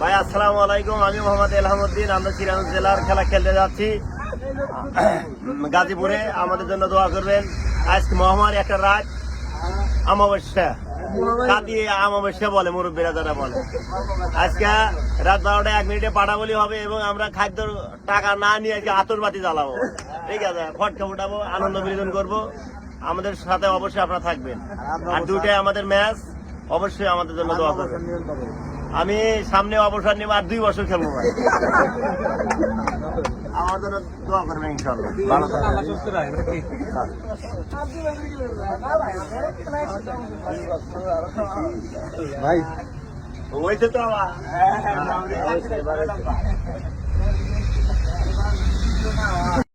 ভাই আসসালামু আলাইকুম। আমি মোহাম্মদ এলহামুদ্দিন, আমরা সিরাজ জেলার খেলা খেলতে যাচ্ছি। গাজীপুরে আমাদের জন্য দোয়া করবেন। আজকে মহামারী একটা রাত। অমাবস্যা। কাটিয়ে অমাবস্যা বলে, মুরব্বীরা যারা বলে। আজকে রাত বারোটা এক মিনিটে পাঠা বলি হবে এবং আমরা খাদ্য টাকা না নিয়ে আজকে আতরবাতি জ্বালাবো। ঠিক আছে ফটকা উঠাবো আনন্দ বিনোদন করব। আমাদের সাথে অবশ্যই আপনারা থাকবেন। আর দুটাই আমাদের ম্যাচ অবশ্যই আমাদের জন্য দোয়া করবেন। আমি সামনে অবসর নেব আর দুই বছর খেলব ভাই। আমার জন্য দোয়া করবেন ইনশাল্লাহ ভালো ভাই। ওইটা তো আমার